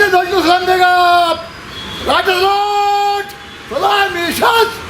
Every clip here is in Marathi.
Hadi Dr. Sandigam! Right alert! Fly me, shots!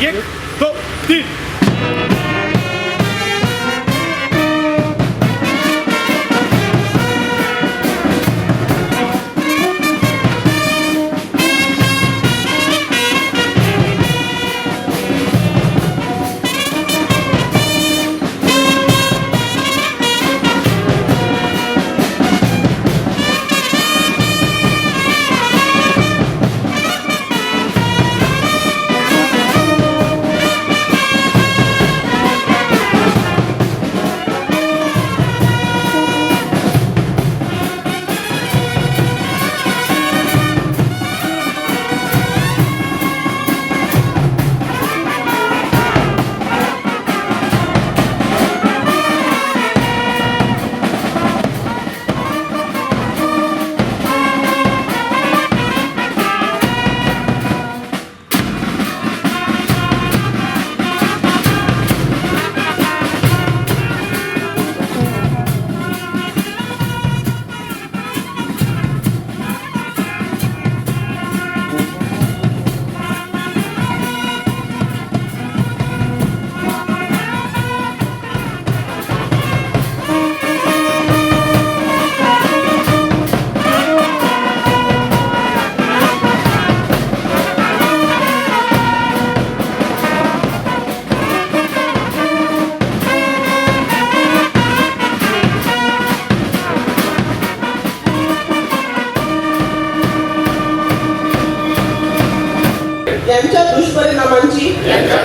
Giết tự tin.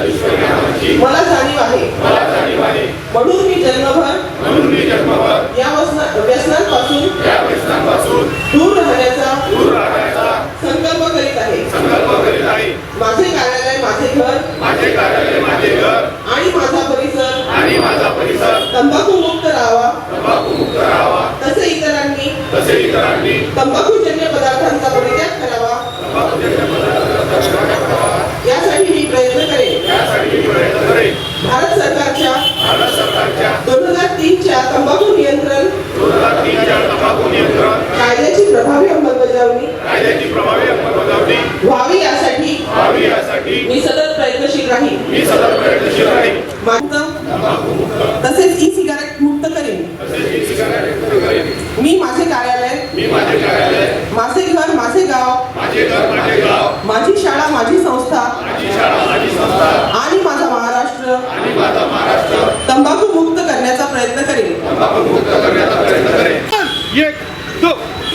दुष्परिणामांची मला जाणीव आहे. म्हणून मी जन्मभर या व्यसना- व्यसनांपासून दूर राहण्याचा संकल्प करीत आहे माझे कार्यालय माझे घर आणि माझा परिसर तंबाखू मुक्त राहावा तसे इतरांनी तंबाखूजन्य पदार्थांचा परित्याग करावा यासाठी मी प्रयत्न करेन भारत सरकारच्या दोन हजार तीनच्या तंबाखू नियंत्रण कायद्याची प्रभावी अंमलबजावणी व्हावी यासाठी मी सतत प्रयत्नशील राहीन. मुक्त. तसेच ई सिगारेट मुक्त करेन. मी माझे कार्यालय माझे घर माझे गाव माझी शाळा माझी संस्था आणि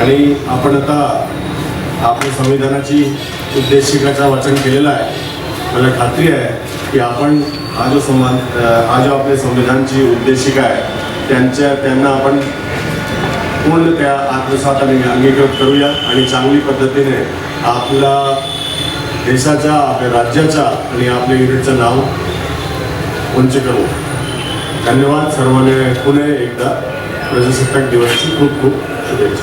आणि आपण आता आपल्या संविधानाची उद्देशिकाचा वाचन केलेलं आहे. मला खात्री आहे की आपण हा जो समान हा जो आपल्या संविधानची उद्देशिका आहे त्यांच्या त्यांना आपण पूर्ण त्या आत्मसाताने अंगीकृत करूया आणि चांगली पद्धतीने आपला देशाचा आपल्या राज्याचा आणि आपल्या युनिटचं नाव उंच करू. धन्यवाद सर्वांना. पुणे एकदा प्रजासत्ताक दिवसची खूप खूप शुभेच्छा.